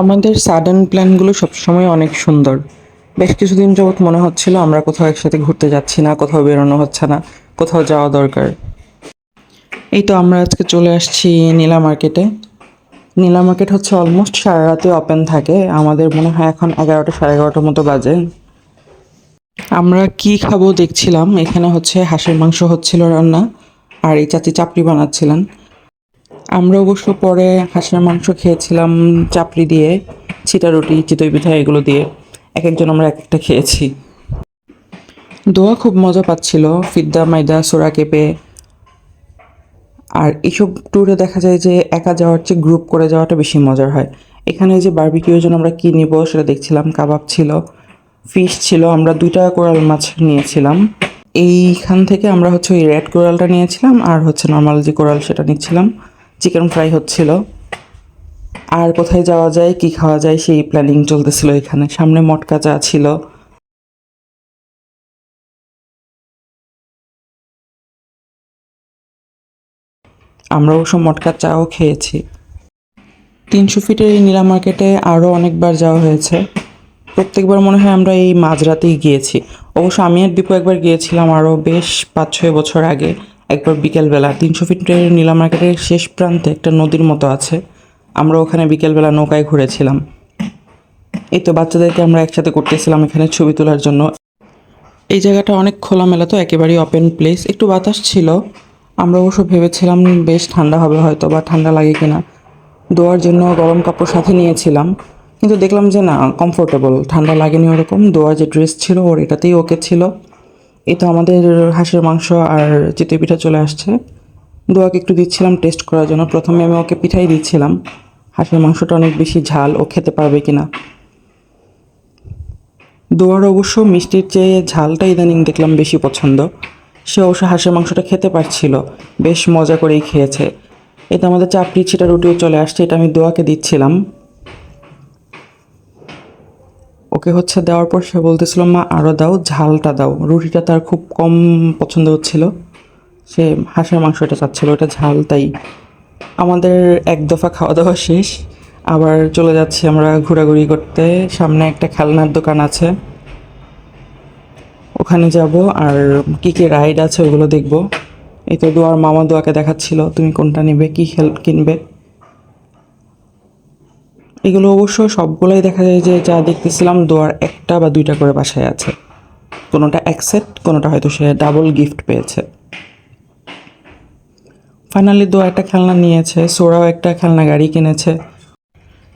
আমাদের সাডেন প্ল্যানগুলো সবসময় অনেক সুন্দর। বেশ কিছুদিন যাবৎ মনে হচ্ছিল আমরা কোথাও একসাথে ঘুরতে যাচ্ছি না, কোথাও বেরোনো হচ্ছে না, কোথাও যাওয়া দরকার। এই তো আমরা আজকে চলে আসছি নীলা মার্কেটে নীলা মার্কেট হচ্ছে অলমোস্ট সারা রাতে ওপেন থাকে, আমাদের মনে হয় এখন এগারোটা সাড়ে এগারোটার মতো বাজে। আমরা কি খাব দেখছিলাম, এখানে হচ্ছে হাঁসের মাংস হচ্ছিল রান্না, আর এই চাচি চাপড়ি বানাচ্ছিলেন। আমরা অবশ্য পরে হাঁসের মাংস খেয়েছিলাম চাপড়ি দিয়ে, ছিটা রুটি, চিতই পিঠা এগুলো দিয়ে। এক একজন আমরা এক একটা খেয়েছি। দোয়া খুব মজা পাচ্ছিল, ফিদ্দা, মাইদা, সোরা কেঁপে। আর এইসব ট্যুরে দেখা যায় যে একা যাওয়ার চেয়ে গ্রুপ করে যাওয়াটা বেশি মজার হয়। এখানে যে বার্বিকিউর জন্য আমরা কী নিব সেটা দেখছিলাম, কাবাব ছিল ফিশ ছিল, আমরা দুইটা কোরাল মাছ নিয়েছিলাম। এইখান থেকে আমরা হচ্ছে ওই রেড কোরালটা নিয়েছিলাম আর হচ্ছে নর্মাল যে কোরাল সেটা নিচ্ছিলাম। চিকেন ফ্রাই হচ্ছিল। আর কোথায় যাওয়া যায়, কি খাওয়া যায়, সেই প্ল্যানিং চলতেছিল এখানে। সামনে মটকা চা ছিল। আমরা অবশ্য মটকা চাও খেয়েছি। তিনশো ফিটের এই নীলা মার্কেটে আরও অনেকবার যাওয়া হয়েছে। প্রত্যেকবার মনে হয় আমরা এই মাঝরাতেই গিয়েছি। অবশ্য আমি আর দীপু একবার গিয়েছিলাম আরও বেশ পাঁচ ছয় বছর আগে। একবার বিকেলবেলা তিনশো ফিটের নীলা মার্কেটের শেষ প্রান্তে একটা নদীর মতো আছে। আমরা ওখানে বিকেলবেলা নৌকায় ঘুরেছিলাম। এই তো বাচ্চাদেরকে আমরা একসাথে করতেছিলাম এখানে ছবি তোলার জন্য। এই জায়গাটা অনেক খোলামেলা তো, একেবারেই ওপেন প্লেস একটু বাতাস ছিল। আমরা অবশ্য ভেবেছিলাম বেশ ঠান্ডা হবে হয়তো বা ঠান্ডা লাগে কিনা। দোয়ার জন্য গরম কাপড় সাথে নিয়েছিলাম। কিন্তু দেখলাম যে না কমফোর্টেবল ঠান্ডা লাগেনি ওরকম। দোয়ার যে ড্রেস ছিল ওর এটাতেই ওকে ছিল। এই তো আমাদের হাঁসের মাংস আর চিতই পিঠা চলে আসছে। দোয়াকে একটু দিচ্ছিলাম টেস্ট করার জন্য। প্রথমে আমি ওকে পিঠাই দিচ্ছিলাম। হাঁসের মাংসটা অনেক বেশি ঝাল, ও খেতে পারবে কি না দোয়ার অবশ্য মিষ্টির চেয়ে ঝালটা ইদানিং দেখলাম বেশি পছন্দ। সে অবশ্য হাঁসের মাংসটা খেতে পারছিল। বেশ মজা করেই খেয়েছে। এতে আমাদের চাপড়ি ছিটা রুটিও চলে আসছে, এটা আমি দোয়াকে দিচ্ছিলাম। ওকে হচ্ছে দেওয়ার পর সে বলতেছিল, মা আরও দাও, ঝালটা দাও। রুটিটা তার খুব কম পছন্দ হচ্ছিল। সে হাঁসের মাংসটা চাচ্ছিল, ওটা ঝাল, তাই আমাদের এক দফা খাওয়া দাওয়া শেষ। আবার চলে যাচ্ছি আমরা ঘোরাঘুরি করতে। সামনে একটা খেলনার দোকান আছে। ওখানে যাব আর কী কী রাইড আছে ওগুলো দেখব। এই তো দোয়ার মামা দোয়াকে দেখাচ্ছিল, তুমি কোনটা নেবে? কী খেল কিনবে? এগুলো অবশ্য সবগুলোই দেখা যায় যে যা দেখতেছিলাম দোয়ার একটা বা দুইটা করে বাসায় আছে। কোনোটা এক কোনোটা হয়তো সে ডাবল গিফট পেয়েছে। ফাইনালি দোয়া একটা খেলনা নিয়েছে, সোরাও একটা খেলনা গাড়ি কিনেছে।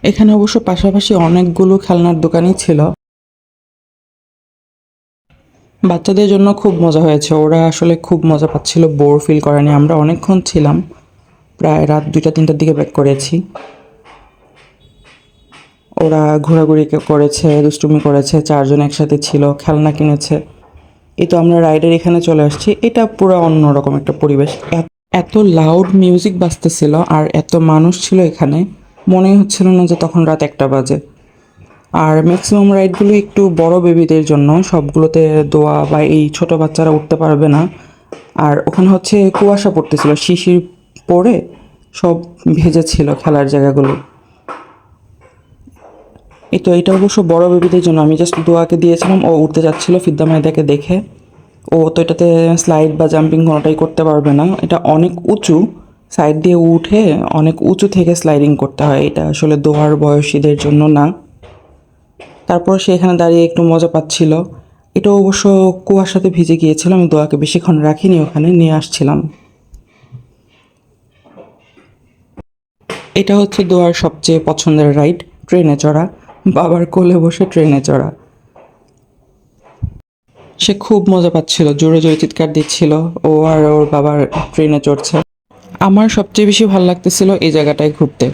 এখানে অবশ্য পাশাপাশি অনেকগুলো খেলনার দোকানই ছিল। বাচ্চাদের জন্য খুব মজা হয়েছে। ওরা আসলে খুব মজা পাচ্ছিল বোর ফিল করেনি। আমরা অনেকক্ষণ ছিলাম। প্রায় রাত দুইটা, তিনটার দিকে ব্যাক করেছি। ওরা ঘোরাঘুরি করেছে, দুষ্টুমি করেছে, চারজন একসাথে ছিল, খেলনা কিনেছে। এই তো আমরা রাইডের এখানে চলে আসছি। এটা পুরো অন্যরকম একটা পরিবেশ। এত- লাউড মিউজিক বাজতেছিল আর এত মানুষ ছিল এখানে। মনেই হচ্ছিল না যে তখন রাত একটা বাজে। আর ম্যাক্সিমাম রাইডগুলো একটু বড় বেবিদের জন্য। সবগুলোতে দোয়া বা এই ছোট বাচ্চারা উঠতে পারবে না। আর ওখানে হচ্ছে কুয়াশা পড়তেছিল। শিশির পড়ে সব ভেজেছিল খেলার জায়গাগুলো। এই তো এটা অবশ্য বড় বেবিদের জন্য। আমি জাস্ট দোয়াকে দিয়েছিলাম, ও উঠতে যাচ্ছিল ফিদ্দা মাইদাকে দেখে। ও তো এটাতে স্লাইড বা জাম্পিং কোনোটাই করতে পারবে না। এটা অনেক উঁচু। সাইড দিয়ে উঠে অনেক উঁচু থেকে স্লাইডিং করতে হয়। এটা আসলে দোয়ার বয়সীদের জন্য না। তারপর সে এখানে দাঁড়িয়ে একটু মজা পাচ্ছিল। এটা অবশ্য কুয়াশাতে ভিজে গিয়েছিল। আমি দোয়াকে বেশিক্ষণ রাখিনি, ওখানে নিয়ে আসছিলাম। এটা হচ্ছে দোয়ার সবচেয়ে পছন্দের রাইড ট্রেনে চড়া। বাবার কোলে বসে ট্রেনে চড়া। সে খুব মজা পাচ্ছিল, জোরে জোরে চিৎকার দিচ্ছিল, ও আর ওর বাবার ট্রেনে চড়ছে। আমার সবচেয়ে বেশি ভালো লাগতেছিল এই জায়গাটায় ঘুরতে।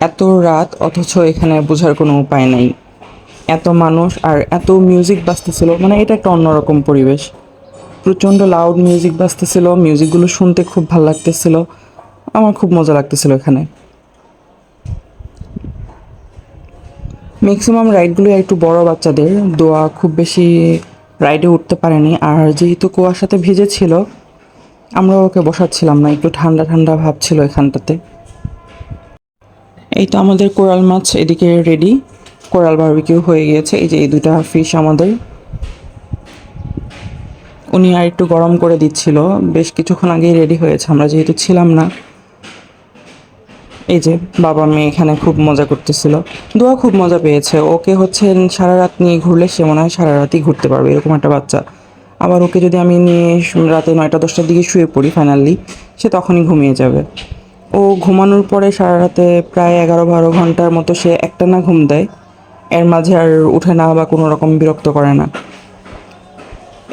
এত রাত, অথচ এখানে বোঝার কোনো উপায় নাই। এত মানুষ আর এত মিউজিক বাজতেছিল মানে এটা একটা অন্যরকম পরিবেশ। প্রচণ্ড লাউড মিউজিক বাজতেছিল মিউজিকগুলো শুনতে খুব ভালো লাগতেছিল। আমার খুব মজা লাগতেছিল এখানে। ম্যাক্সিমাম রাইডগুলো একটু বড় বাচ্চাদের। দোয়া খুব বেশি রাইডে উঠতে পারেনি। আর যেহেতু কুয়াশাতে ভিজে ছিল আমরা ওকে বসাচ্ছিলাম না। একটু ঠান্ডা ঠান্ডা ভাব ছিল এখানটাতে। এই তো আমাদের কোরাল মাছ এদিকে রেডি কোরাল বারবিকিউ হয়ে গিয়েছে। এই যে এই দুটা ফিশ আমাদের। উনি আর একটু গরম করে দিচ্ছিল। বেশ কিছুক্ষণ আগেই রেডি হয়েছে। আমরা যেহেতু ছিলাম না এই যে বাবা মেয়ে এখানে খুব মজা করতেছিল। দোয়া খুব মজা পেয়েছে। ওকে হচ্ছে সারা রাত নিয়ে ঘুরলে সে মনে হয় সারা রাতই ঘুরতে পারবে, এরকম একটা বাচ্চা। আবার ওকে যদি আমি নিয়ে রাতে নয়টা, দশটার দিকে শুয়ে পড়ি ফাইনালি সে তখনই ঘুমিয়ে যাবে। ও ঘুমানোর পরে সারা রাতে প্রায় এগারো, বারো ঘণ্টার মতো সে একটা না ঘুম দেয়। এর মাঝে আর উঠে না বা কোনো রকম বিরক্ত করে না।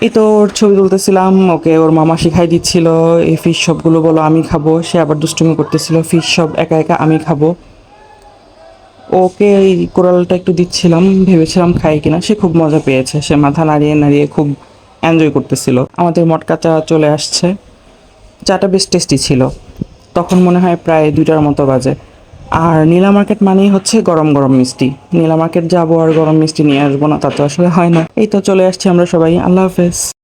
এই তো ওর ছবি তুলতেছিলাম, ওকে ওর মামা শিখাই দিচ্ছিল, এই ফিশ সবগুলো বলো আমি খাব। সে আবার দুষ্টুমি করতেছিল ফিশ সব একা একা আমি খাব। ওকে এই কোরালটা একটু দিচ্ছিলাম, ভেবেছিলাম খাই কিনা। সে খুব মজা পেয়েছে, সে মাথা নাড়িয়ে নাড়িয়ে খুব এনজয় করতেছিল। আমাদের মটকা চা চলে আসছে। চাটা বেশ টেস্টি ছিল। তখন মনে হয় প্রায় দুইটার মতো বাজে। আর নীলা মার্কেট মানেই হচ্ছে গরম গরম মিষ্টি। নীলা মার্কেট যাব আর গরম মিষ্টি নিয়ে আসব না, তা তো আসলে হয় না। এই তো চলে আসছি আমরা সবাই। আল্লাহ হাফেজ।